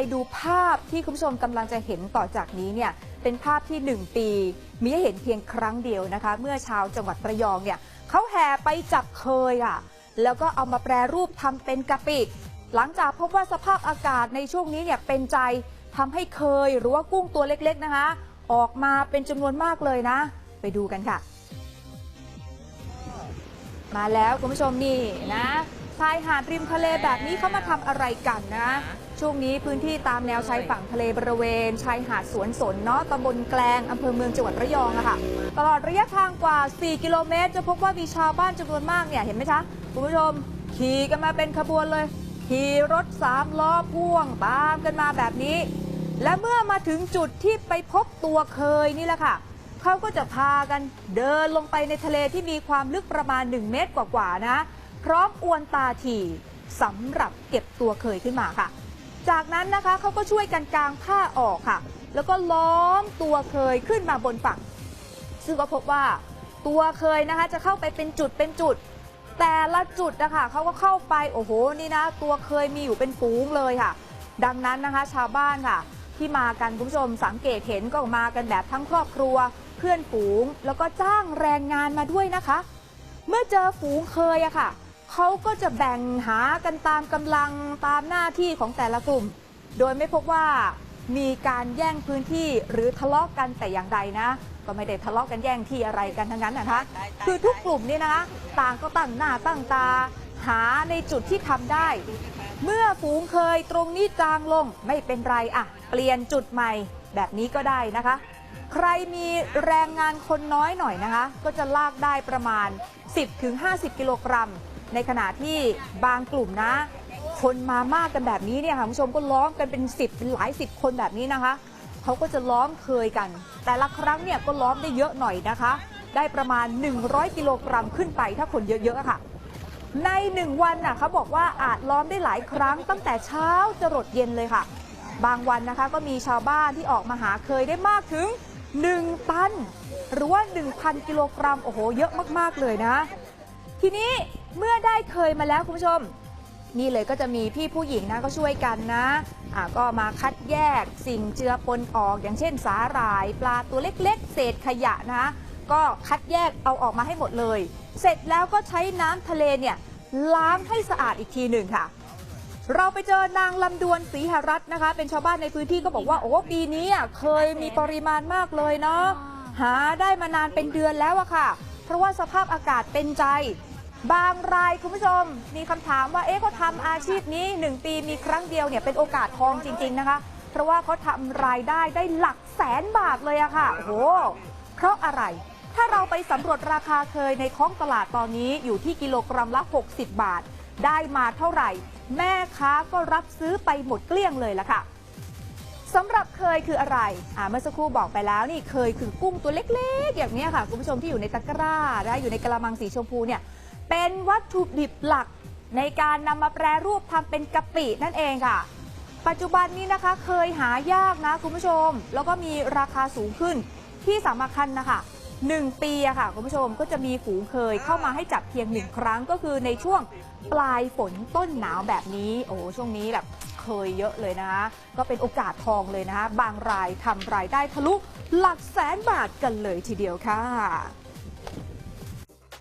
ไปดูภาพที่คุณผู้ชมกำลังจะเห็นต่อจากนี้เนี่ยเป็นภาพที่ 1 ปี มีให้เห็นเพียงครั้งเดียวนะคะ เมื่อชาวจังหวัดระยองเนี่ยเขาแห่ไปจับเคยอะ แล้วก็เอามาแปรรูปทำเป็นกะปิ หลังจากพบว่าสภาพอากาศในช่วงนี้เนี่ยเป็นใจทำให้เคยหรือว่ากุ้งตัวเล็กๆนะคะ ออกมาเป็นจำนวนมากเลยนะ ไปดูกันค่ะ มาแล้วคุณผู้ชมนี่นะชายหาดริมทะเลแบบนี้เขามาทำอะไรกันนะ ช่วงนี้พื้นที่ตามแนวชายฝั่งทะเลบริเวณ ชายหาดสวนสนเนาะตำบลแกลงอำเภอเมืองจังหวัดระยองอะค่ะ ตลอดระยะทางกว่า 4 กิโลเมตร จะพบว่ามีชาวบ้านจำนวนมากเนี่ยเห็นไหมคะคุณผู้ชมขี่กันมาเป็นขบวนเลย ขี่รถสามล้อพ่วงตามกันมาแบบนี้ และเมื่อมาถึงจุดที่ไปพบตัวเคยนี่แหละค่ะเขาก็จะพากันเดินลงไปในทะเลที่มีความลึกประมาณ 1 เมตรกว่าๆนะ พร้อมอวนตาถี่สำหรับเก็บตัวเคยขึ้นมาค่ะ จากนั้นนะคะเขาก็ช่วยกันกางผ้าออกค่ะ แล้วก็ล้อมตัวเคยขึ้นมาบนฝั่ง ซึ่งก็พบว่าตัวเคยนะคะจะเข้าไปเป็นจุดเป็นจุด แต่ละจุดนะคะเขาก็เข้าไปโอ้โหนี่นะ ตัวเคยมีอยู่เป็นฝูงเลยค่ะ ดังนั้นนะคะชาวบ้านค่ะ ที่มากันคุณผู้ชมสังเกตเห็นก็มากันแบบทั้งครอบครัว เพื่อนฝูง แล้วก็จ้างแรงงานมาด้วยนะคะ เมื่อเจอฝูงเคยอะค่ะ เขาก็จะแบ่งหากันตามกำลังตามหน้าที่ของแต่ละกลุ่ม โดยไม่พบว่ามีการแย่งพื้นที่หรือทะเลาะกันแต่อย่างใดนะ ก็ไม่ได้ทะเลาะกันแย่งที่อะไรกันทั้งนั้นนะคะคือทุกกลุ่มเนี่ยนะคะต่างก็ตั้งหน้าตั้งตา หาในจุดที่ทำได้ เมื่อฝูงเคยตรงนี้จางลงไม่เป็นไรอะเปลี่ยนจุดใหม่แบบนี้ก็ได้นะคะ ใครมีแรงงานคนน้อยหน่อยนะคะ ก็จะลากได้ประมาณ 10-50 กิโลกรัม ในขณะที่บางกลุ่มนะ คนมามากกันแบบนี้เนี่ยค่ะคุณผู้ชมก็ล้อมกันเป็น 10 เป็นหลายสิบคนแบบนี้นะคะ เขาก็จะล้อมเคยกัน แต่ละครั้งเนี่ยก็ล้อมได้เยอะหน่อยนะคะ ได้ประมาณ 100 กิโลกรัมขึ้นไปถ้าคนเยอะๆค่ะ ในหนึ่งวันน่ะเขาบอกว่าอาจล้อมได้หลายครั้ง ตั้งแต่เช้าจรดเย็นเลยค่ะ บางวันนะคะก็มีชาวบ้านที่ออกมาหาเคยได้มากถึง 1 ตัน หรือว่า 1,000 กิโลกรัม โอ้โห เยอะมาก ๆ เลยนะ ทีนี้เมื่อได้เคยมาแล้วคุณผู้ชม นี่เลยก็จะมีพี่ผู้หญิงนะก็ช่วยกันนะอ่าก็มาคัดแยกสิ่งเจือปนออก อย่างเช่น สาหร่าย ปลาตัวเล็ก ๆ เศษขยะนะ ก็คัดแยกเอาออกมาให้หมดเลย เสร็จแล้วก็ใช้น้ำทะเลเนี่ยล้างให้สะอาดอีกทีหนึ่งค่ะ เราไปเจอนางลำดวนศรีหรัตน์นะคะ เป็นชาวบ้านในพื้นที่ก็บอกว่าโอ้ปีนี้อะเคยมีปริมาณมากเลยเนาะหาได้มานานเป็นเดือนแล้วอะค่ะ เพราะว่าสภาพอากาศเป็นใจ บางรายคุณผู้ชม มีคำถามว่าเอ๊ะเขาทำอาชีพนี้ 1 ปีมีครั้งเดียวเนี่ยเป็นโอกาสทองจริง ๆ นะคะ เพราะว่าเขาทำรายได้ได้หลักแสนบาทเลยอะค่ะโอ้โหเพราะอะไรถ้าเราไปสำรวจราคาเคยในท้องตลาดตอนนี้อยู่ที่กิโลกรัมละ 60 บาท ได้มาเท่าไหร่ แม่ค้าก็รับซื้อไปหมดเกลี้ยงเลยล่ะค่ะสำหรับเคยคืออะไรอ่าเมื่อสักครู่บอกไปแล้วนี่เคยคือกุ้งตัวเล็กๆ อย่างนี้ค่ะคุณผู้ชมที่อยู่ในตะกร้านะอยู่ในกระมังสีชมพูเนี่ยเป็นวัตถุดิบหลักในการนำมาแปรรูปทำเป็นกะปินั่นเองค่ะ ปัจจุบันนี้นะคะเคยหายากนะคุณผู้ชม แล้วก็มีราคาสูงขึ้นที่สำคัญนะคะ หนึ่งปีอะค่ะคุณผู้ชมก็จะมีฝูงเคยเข้ามาให้จับเพียงหนึ่งครั้งก็คือในช่วงปลายฝนต้นหนาวแบบนี้ โอ้โหช่วงนี้แบบเคยเยอะเลยนะคะก็เป็นโอกาสทองเลยนะคะบางรายทำรายได้ทะลุหลักแสนบาทกันเลยทีเดียวค่ะ